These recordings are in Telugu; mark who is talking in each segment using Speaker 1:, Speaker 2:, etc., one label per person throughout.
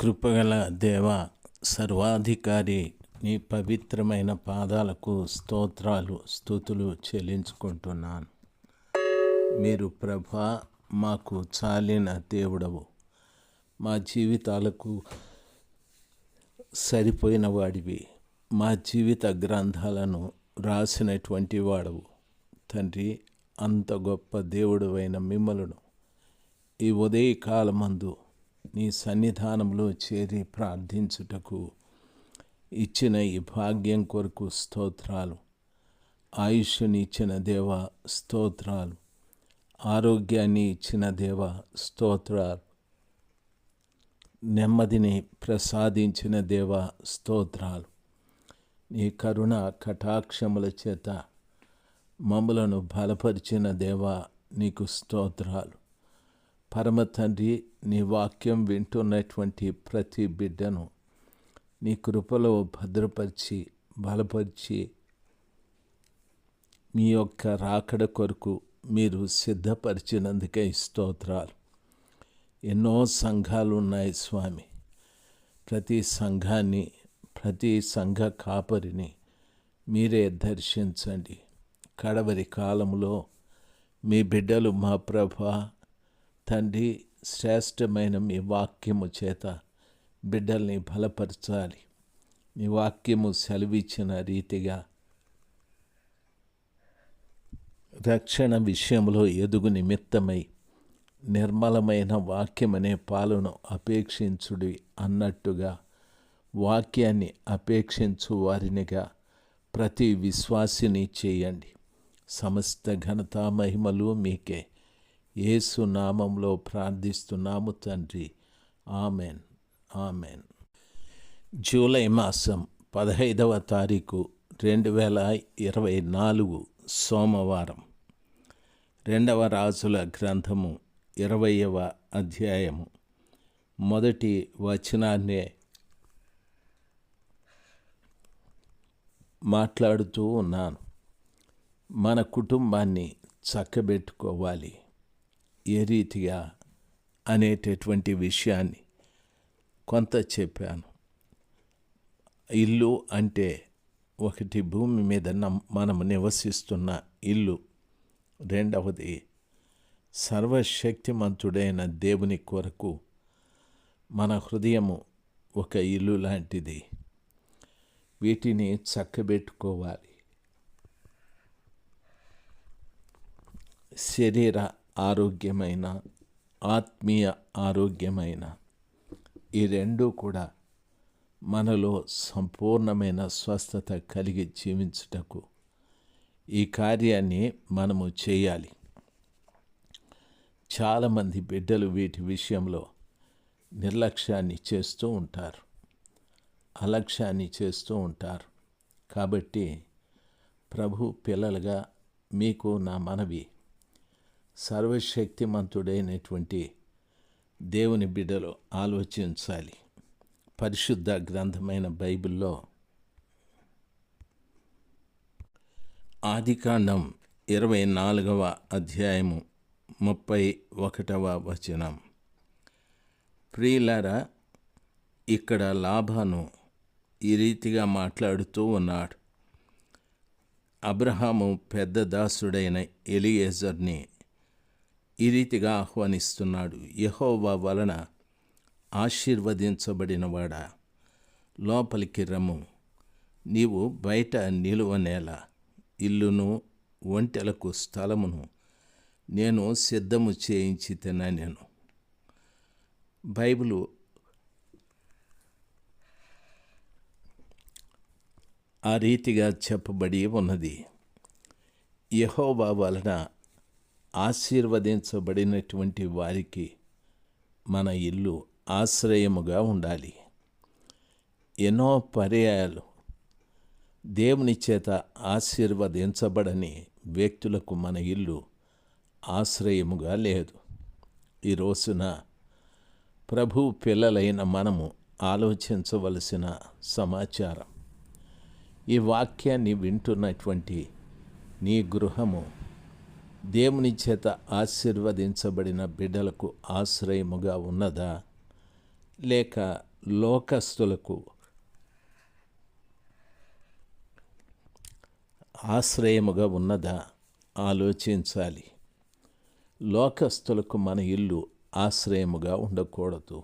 Speaker 1: కృపగల దేవ సర్వాధికారి నీ పవిత్రమైన పాదాలకు స్తోత్రాలు స్థుతులు చెల్లించుకుంటున్నాను. మీరు ప్రభా మాకు చాలిన దేవుడవు. మా జీవితాలకు సరిపోయిన వాడివి. మా జీవిత గ్రంథాలను రాసినటువంటి వాడవు. తండ్రి అంత గొప్ప దేవుడువైన మిమ్మలను ఈ ఉదయకాలమందు నీ సన్నిధానంలో చేరి ప్రార్థించుటకు ఇచ్చిన ఈ భాగ్యం కొరకు స్తోత్రాలు. ఆయుష్ని ఇచ్చిన దేవ స్తోత్రాలు. ఆరోగ్యాన్ని ఇచ్చిన దేవ స్తోత్రాలు. నెమ్మదిని ప్రసాదించిన దేవ స్తోత్రాలు. నీ కరుణ కటాక్షముల చేత మమ్మలను బలపరిచిన దేవ నీకు స్తోత్రాలు. పరమ తండ్రి నీ వాక్యం వింటున్నటువంటి ప్రతి బిడ్డను నీ కృపలో భద్రపరిచి బలపరిచి మీ యొక్క రాకడ కొరకు మీరు సిద్ధపరిచినందుకే స్తోత్రాలు. ఎన్నో సంఘాలు ఉన్నాయి స్వామి. ప్రతి సంఘాన్ని ప్రతి సంఘ కాపరిని మీరే దర్శించండి. కడవరి కాలంలో మీ బిడ్డలు మా ప్రభ తండ్రి శ్రేష్టమైన మీ వాక్యము చేత బిడ్డల్ని బలపరచాలి. మీ వాక్యము సెలవిచ్చిన రీతిగా రక్షణ విషయంలో ఎదుగు నిమిత్తమై నిర్మలమైన వాక్యమనే పాలను అపేక్షించుడి అన్నట్టుగా వాక్యాన్ని అపేక్షించు వారినిగా ప్రతి విశ్వాసిని చేయండి. సమస్త ఘనత మహిమలు మీకే. యేసు నామంలో ప్రార్థిస్తున్నాము తండ్రి. ఆమెన్. ఆమెన్. జూలై మాసం పదహైదవ తారీఖు రెండు వేల ఇరవై నాలుగు సోమవారం. రెండవ రాజుల గ్రంథము ఇరవయవ అధ్యాయము. మొదటి వచనాన్నే మాట్లాడుతూ ఉన్నాను. మన కుటుంబాన్ని చక్కబెట్టుకోవాలి. ఏ రీతిగా అనేటటువంటి విషయాన్ని కొంత చెప్పాను. ఇల్లు అంటే ఒకటి భూమి మీద నమ్ మనం నివసిస్తున్న ఇల్లు. రెండవది సర్వశక్తిమంతుడైన దేవుని కొరకు మన హృదయము ఒక ఇల్లు లాంటిది. వీటిని చక్కబెట్టుకోవాలి. శరీర ఆరోగ్యమైన ఆత్మీయ ఆరోగ్యమైన. ఈ రెండూ కూడా మనలో సంపూర్ణమైన స్వస్థత కలిగి జీవించుటకు ఈ కార్యాన్ని మనము చేయాలి. చాలామంది బిడ్డలు వీటి విషయంలో నిర్లక్ష్యాన్ని చేస్తూ ఉంటారు. అలక్ష్యాన్ని చేస్తూ ఉంటారు. కాబట్టి ప్రభు పిల్లలుగా మీకు నా మనవి. సర్వశక్తిమంతుడైనటువంటి దేవుని బిడ్డలు ఆలోచించాలి. పరిశుద్ధ గ్రంథమైన బైబిల్లో ఆదికాండం ఇరవై నాలుగవ అధ్యాయము ముప్పై ఒకటవ వచనం. ప్రియులారా ఇక్కడ లాభాను ఈ రీతిగా మాట్లాడుతూ ఉన్నాడు. అబ్రహాము పెద్ద దాసుడైన ఎలియేజర్ని ఈ రీతిగా ఆహ్వానిస్తున్నాడు. యహోవా వలన ఆశీర్వదించబడినవాడా. లోపలికి రమ్ము. నీవు బయట నిలువ నేల ఇల్లును ఒంటెలకు స్థలమును నేను సిద్ధము చేయించి తిన్నా నేను. బైబిలు ఆ రీతిగా చెప్పబడి ఉన్నది. యహోవా వలన ఆశీర్వదించబడినటువంటి వారికి మన ఇల్లు ఆశ్రయముగా ఉండాలి. ఎన్నో పర్యాయాలు దేవుని చేత ఆశీర్వదించబడని వ్యక్తులకు మన ఇల్లు ఆశ్రయముగా లేదు. ఈ రోజున ప్రభు పిల్లలైన మనము ఆలోచించవలసిన సమాచారం. ఈ వాక్యాన్ని వింటున్నటువంటి నీ గృహము దేవుని చేత ఆశీర్వదించబడిన బిడ్డలకు ఆశ్రయముగా ఉన్నదా? లేక లోకస్తులకు ఆశ్రయముగా ఉన్నదా? ఆలోచించాలి. లోకస్తులకు మన ఇల్లు ఆశ్రయముగా ఉండకూడదు.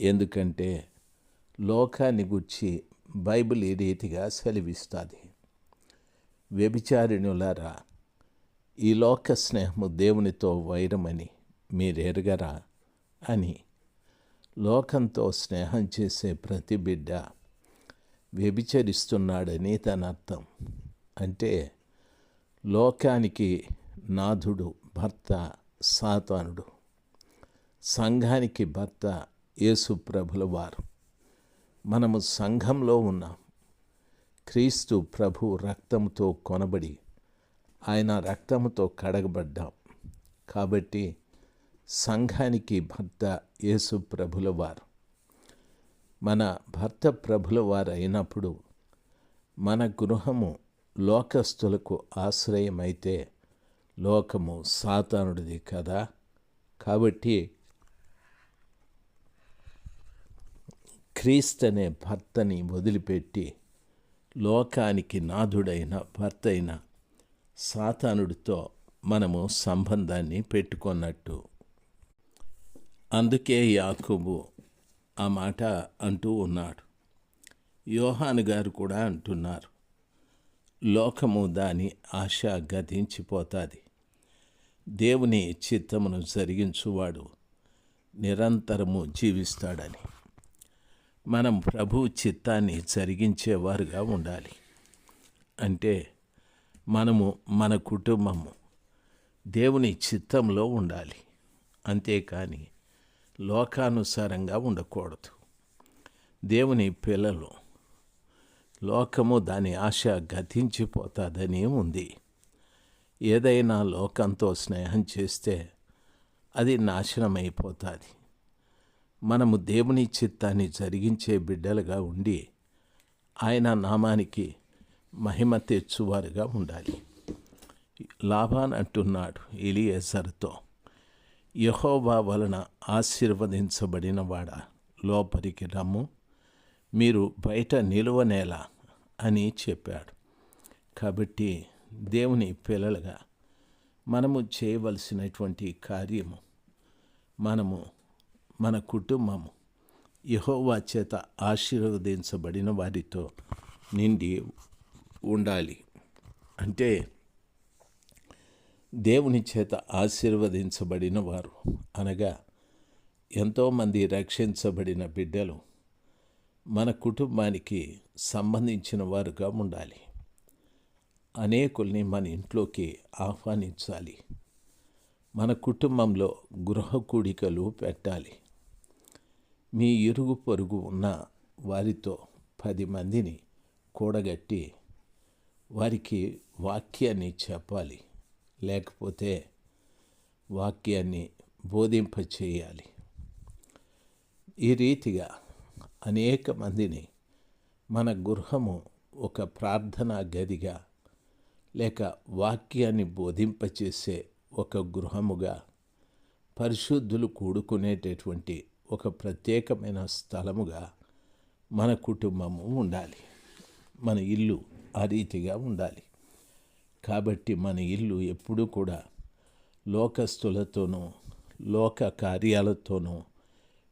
Speaker 1: ఎందుకంటే లోకాన్ని గుర్చి బైబిల్ ఈ రీతిగా సెలవిస్తుంది? వ్యభిచారిణులారా ఈ లోక స్నేహము దేవునితో వైరమని మీరెరగరా అని లోకంతో స్నేహం చేసే ప్రతి బిడ్డ వ్యభిచరిస్తున్నాడని తన అర్థం అంటే లోకానికి నాథుడు భర్త సాతానుడు. సంఘానికి భర్త యేసు ప్రభుల వారు. మనము సంఘంలో ఉన్నాం. క్రీస్తు ప్రభు రక్తంతో కొనబడి ఆయన రక్తముతో కడగబడ్డాం. కాబట్టి సంఘానికి భర్త యేసు ప్రభుల వారు. మన భర్త ప్రభుల వారు అయినప్పుడు మన గృహము లోకస్తులకు ఆశ్రయమైతే లోకము సాతానుడిది కదా. కాబట్టి క్రీస్తనే భర్తని వదిలిపెట్టి లోకానికి నాథుడైన భర్త అయిన సాతానుడితో మనము సంబంధాన్ని పెట్టుకున్నట్టు. అందుకే యాకుబు ఆ మాట అంటూ ఉన్నాడు. యోహాను గారు కూడా అంటున్నారు. లోకము దాని ఆశ గతించిపోతుంది. దేవుని చిత్తమును జరిగించువాడు నిరంతరము జీవిస్తాడని. మనం ప్రభు చిత్తాన్ని జరిగించేవారుగా ఉండాలి. అంటే మనము మన కుటుంబము దేవుని చిత్తంలో ఉండాలి. అంతేకాని లోకానుసారంగా ఉండకూడదు. దేవుని పిల్లలు లోకము దాని ఆశ గతించిపోతుందని ఉంది. ఏదైనా లోకంతో స్నేహం చేస్తే అది నాశనమైపోతుంది. మనము దేవుని చిత్తాన్ని జరిగించే బిడ్డలుగా ఉండి ఆయన నామానికి మహిమ తెచ్చువారుగా ఉండాలి. లాభాన్ అంటున్నాడు ఇలియేసర్తో యహోవా వలన ఆశీర్వదించబడిన వాడ లోపలికి రమ్ము. మీరు బయట నిలువనేలా అని చెప్పాడు. కాబట్టి దేవుని పిల్లలుగా మనము చేయవలసినటువంటి కార్యము మనము మన కుటుంబము యహోవా చేత ఆశీర్వదించబడిన వారితో నిండి ఉండాలి. అంటే దేవుని చేత ఆశీర్వదించబడిన వారు. అనగా ఎంతోమంది రక్షించబడిన బిడ్డలు మన కుటుంబానికి సంబంధించిన వారుగా ఉండాలి. అనేకుల్ని మన ఇంట్లోకి ఆహ్వానించాలి. మన కుటుంబంలో గృహ కూడికలు పెట్టాలి. మీ ఇరుగు పొరుగు ఉన్న వారితో పది మందిని కూడగట్టి వారికి వాక్యాన్ని చెప్పాలి. లేకపోతే వాక్యాన్ని బోధింప చేయాలి ఈ రీతిగా అనేక మందిని మన గృహము ఒక ప్రార్థనా గదిగా లేక వాక్యాన్ని బోధింపచేసే ఒక గృహముగా పరిశుద్ధులు కూడుకునేటటువంటి ఒక ప్రత్యేకమైన స్థలముగా మన కుటుంబము ఉండాలి. మన ఇల్లు ఆ రీతిగా ఉండాలి. కాబట్టి మన ఇల్లు ఎప్పుడూ కూడా లోకస్తులతోనూ లోక కార్యాలతోనూ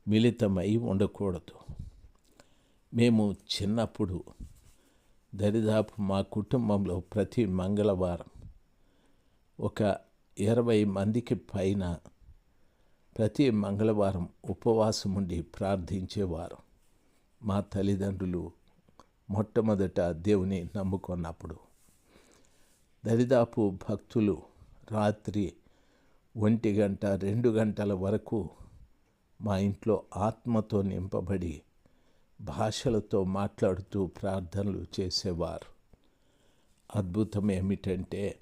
Speaker 1: మిళితమై ఉండకూడదు. మేము చిన్నప్పుడు దరిదాపు మా కుటుంబంలో ప్రతి మంగళవారం ఒక ఇరవై మందికి పైన ప్రతి మంగళవారం ఉపవాసం ఉండి ప్రార్థించేవారు. మా తల్లిదండ్రులు మొట్టమొదట దేవుని నమ్ముకున్నప్పుడు. దరిదాపు భక్తులు రాత్రి ఒంటి గంట రెండు గంటల వరకు మా ఇంట్లో ఆత్మతో నింపబడి భాషలతో మాట్లాడుతూ ప్రార్థనలు చేసేవారు. అద్భుతం ఏమిటంటే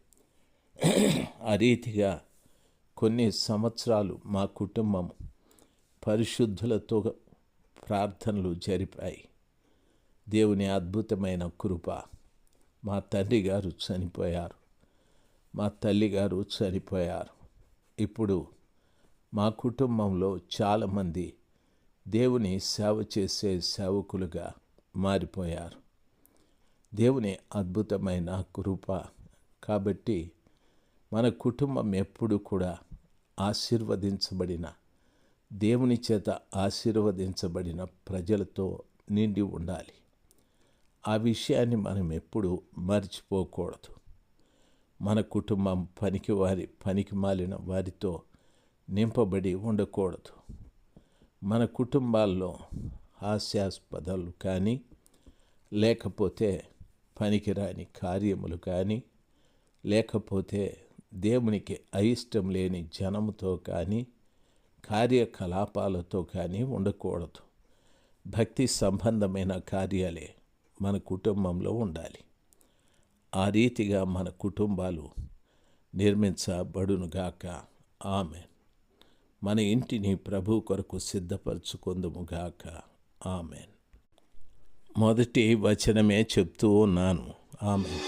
Speaker 1: ఆ రీతిగా కొన్ని సంవత్సరాలు మా కుటుంబం పరిశుద్ధులతో ప్రార్థనలు జరిపాయి. దేవుని అద్భుతమైన కృప. మా తండ్రి గారు చనిపోయారు. మా తల్లి గారు చనిపోయారు. ఇప్పుడు మా కుటుంబంలో చాలామంది దేవుని సేవ చేసే సేవకులుగా మారిపోయారు. దేవుని అద్భుతమైన కృప. కాబట్టి మన కుటుంబం ఎప్పుడు కూడా ఆశీర్వదించబడిన దేవుని చేత ఆశీర్వదించబడిన ప్రజలతో నిండి ఉండాలి. ఆ విషయాన్ని మనం ఎప్పుడూ మర్చిపోకూడదు. మన కుటుంబం పనికి వారి పనికి మాలిన వారితో నింపబడి ఉండకూడదు. మన కుటుంబాల్లో హాస్యాస్పదాలు కానీ లేకపోతే పనికిరాని కార్యములు కానీ లేకపోతే దేవునికి అయిష్టం లేని జనముతో కానీ కార్యకలాపాలతో కానీ ఉండకూడదు. భక్తి సంబంధమైన కార్యాలే మన కుటుంబంలో ఉండాలి. ఆ రీతిగా మన కుటుంబాలు నిర్మించబడునుగాక ఆమె మన ఇంటిని ప్రభు కొరకు సిద్ధపరచుకుందుముగాక ఆమె మొదటి వచనమే చెప్తూ ఉన్నాను. ఆమె